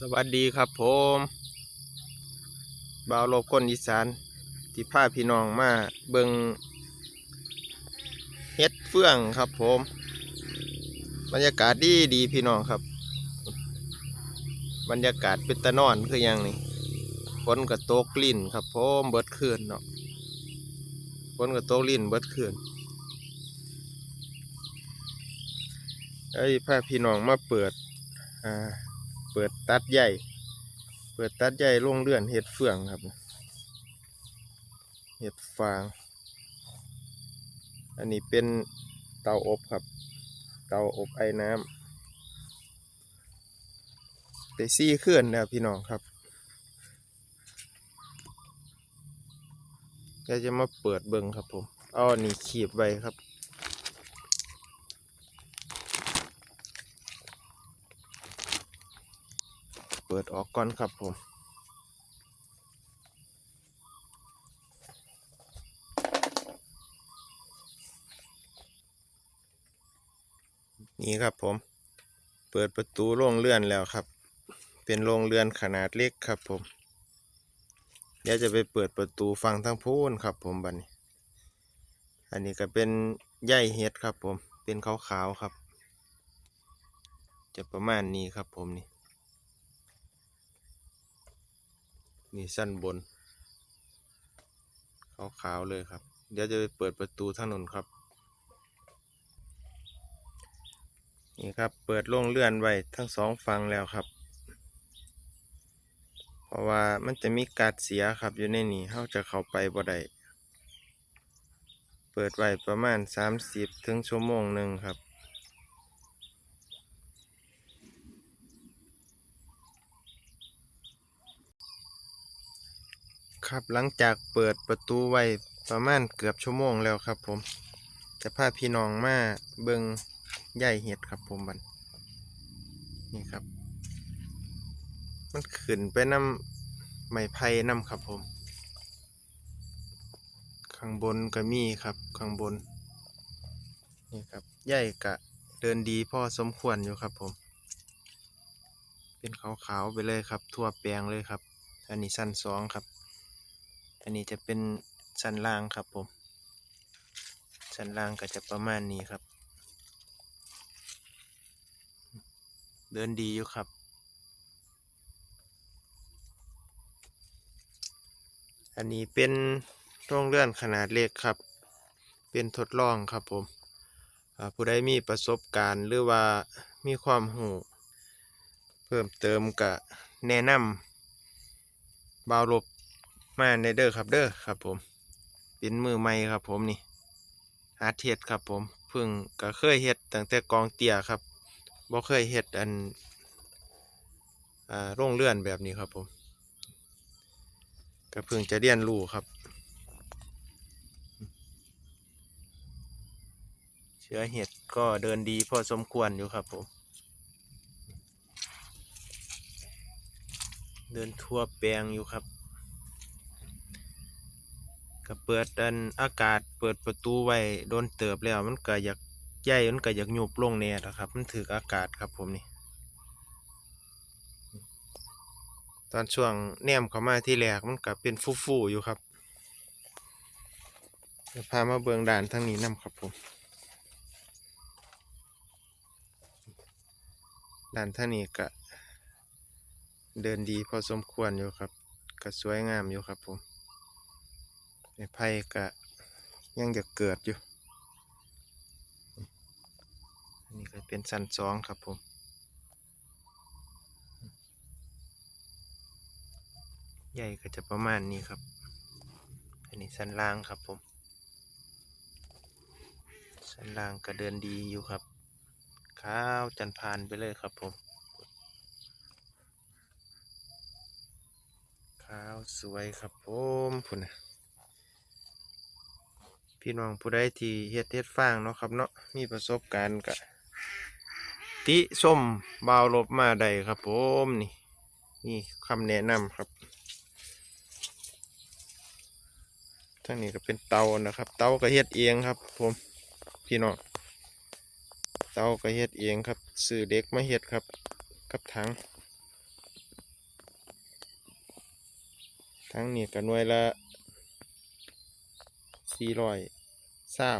สวัสดีครับผมบ่าวโลกคนอีสานที่พาพี่น้องมาเบิงเฮ็ดเฟื่องครับผม บรรยากาศดีดีพี่น้องครับ บรรยากาศเป็นตะนอนคือหยังนี่ฝนกับโตกลิ่นครับผมเบิดคืนเนาะฝนกับโตกลิ่นเบิดคืนไอ้พาพี่น้องมาเปิดอ่า เปิดตัดใหญ่ เปิดตัดใหญ่ลงเลื่อนเห็ดเฟืองครับ เห็ดฟาง อันนี้เป็นเตาอบครับ เตาอบไอ้น้ำไปซี่เคลื่อนแล้วพี่น้องครับก็จะมาเปิดเบิงครับผมอาอันนี้ขีบไว้ครับ เปิดออกก่อนครับผมนี่ครับผม เปิดประตูโรงเรือนแล้วครับ เป็นโรงเรือนขนาดเล็กครับผม เดี๋ยวจะไปเปิดประตูฝั่งทางพูนครับผมบัดนนี้ อันนี้ก็เป็นใยเห็ดครับผม เป็นขาวๆครับ จะประมาณนี้ครับผมนี่ นี่สั้นบนขาวๆเลยครับ เดี๋ยวจะไปเปิดประตูถนนครับ นี่ครับเปิดโล่งเลื่อนไว้ทั้งสองฝั่งแล้วครับ เพราะว่ามันจะมีการเสียครับอยู่ในนี้เขาจะเข้าไปบ่ได้เปิดไว้ประมาณ 30 ถึงชั่วโมงหนึ่งครับ ครับหลังจากเปิดประตูไว้ประมาณเกือบชั่วโมงแล้วครับ ผมจะพาพี่น้องมาเบิงใหญ่เห็ดครับผมบันนี่ครับ มันขึ้นไปน้ำไม้ไผ่น้ำครับผม ข้างบนก็มีครับ ข้างบน นี่ครับใหญ่กะเดินดีพอสมควรอยู่ครับผม เป็นขาวๆไปเลยครับ ทั่วแปลงเลยครับ อันนี้สั้นสองครับ อันนี้จะเป็นชั้นล่างครับผมชั้นล่างก็จะประมาณนี้ครับ เดินดีอยู่ครับ อันนี้เป็นโรงเรือนขนาดเล็กครับ เป็นทดลองครับผมผู้ใดมีประสบการณ์หรือว่ามีความหูเพิ่มเติมก็แนะนำบาวลบ มาในเด้อครับเด้อครับผม เป็นมือใหม่ครับผมนี่หาเฮ็ดครับผมเพิ่งก็เคยเฮ็ดตั้งแต่กองเตี่ยครับบ่เคยเฮ็ดอันอ่าโรงเรือนแบบนี้ครับผมก็เพิ่งจะเรียนรู้ครับ เชื้อเห็ดก็เดินดีพอสมควรอยู่ครับผม เดินทั่วแปลงอยู่ครับ ก็เปิดอันอากาศเปิดประตูไว้โดนเติบแล้วมันก็อยากใหญ่มันก็อยากหยุบลงแน่ละครับ มันถืออากาศครับผมนี่ ตอนช่วงแนมเข้ามาที่แรกมันก็เป็นฟูๆอยู่ครับเดี๋ยวพามาเบืองด่านทั้งนี้นํครับผมด่านทั้งนี้ก็เดินดีพอสมควรอยู่ครับ ก็สวยงามอยู่ครับผม ในไพ่ก็ยังจะเกิดอยู่อันนี้ก็เป็นสันสองครับผมใหญ่ก็จะประมาณนี้ครับ อันนี้สันล่างครับผม สันล่างก็เดินดีอยู่ครับ ข้าวจันพานไปเลยครับผม ข้าวสวยครับผมพุ่นนะ พี่น้องผู้ใดที่เฮ็ดเฮ็ดฟางเนาะครับเนาะมีประสบการณ์กะติส้มบาวลบมาได้ครับผมนี่นี่คำแนะนำครับทั้งนี้ก็เป็นเตานะครับ เตาก็เฮ็ดเองครับ ผมพี่น้องเตาก็เฮ็ดเองครับซื้อเด็กมาเฮ็ดครับ กับถังทั้งนี้ก็หน่วยละสี่ร้อย เศร้า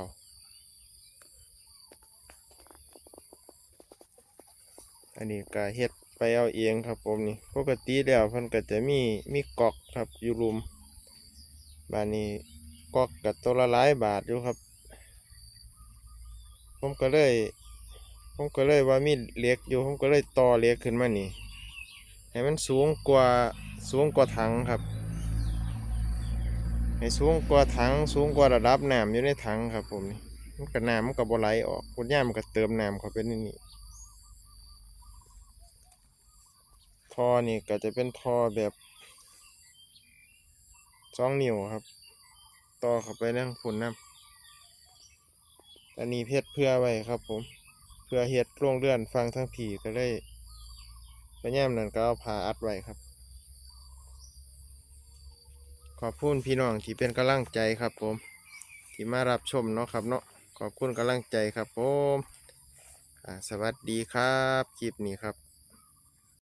อันนี้ก็เฮ็ดไปเอาเองครับผมนี่ปกติแล้วเพิ่นก็จะมีมีกอกครับอยู่รุมบานนี้กอกกับตัวละหลายบาทอยู่ครับ ผมก็เลย ผมก็เลยว่ามีเล็กอยู่ผมก็เลยต่อเล็กขึ้นมานี่ให้มันสูงกว่าสูงกว่าถังครับ ให้สูงกว่าถังสูงกว่าระดับน้ำอยู่ในถังครับผมนี่มันก็น้ำมันก็บ่ไหลออกคุณย่ามันก็เติมน้ำเข้าไปในนี่ท่อนี่ก็จะเป็นท่อแบบสองนิ้วครับ ต่อเข้าไปในฝุ่นน้ำอันนี้เพชรเพื่อไว้ครับผม เพื่อเฮ็ดโรงเรือนฟังทั้งผีก็เลยพยายามนั่นก็เอาผ้าอัดไว้ครับ ขอบคุณพี่น้องที่เป็นกำลังใจครับผม ที่มารับชมเนาะครับเนาะขอบคุณกำลังใจครับผมสวัสดีครับคลิปนี้ครับ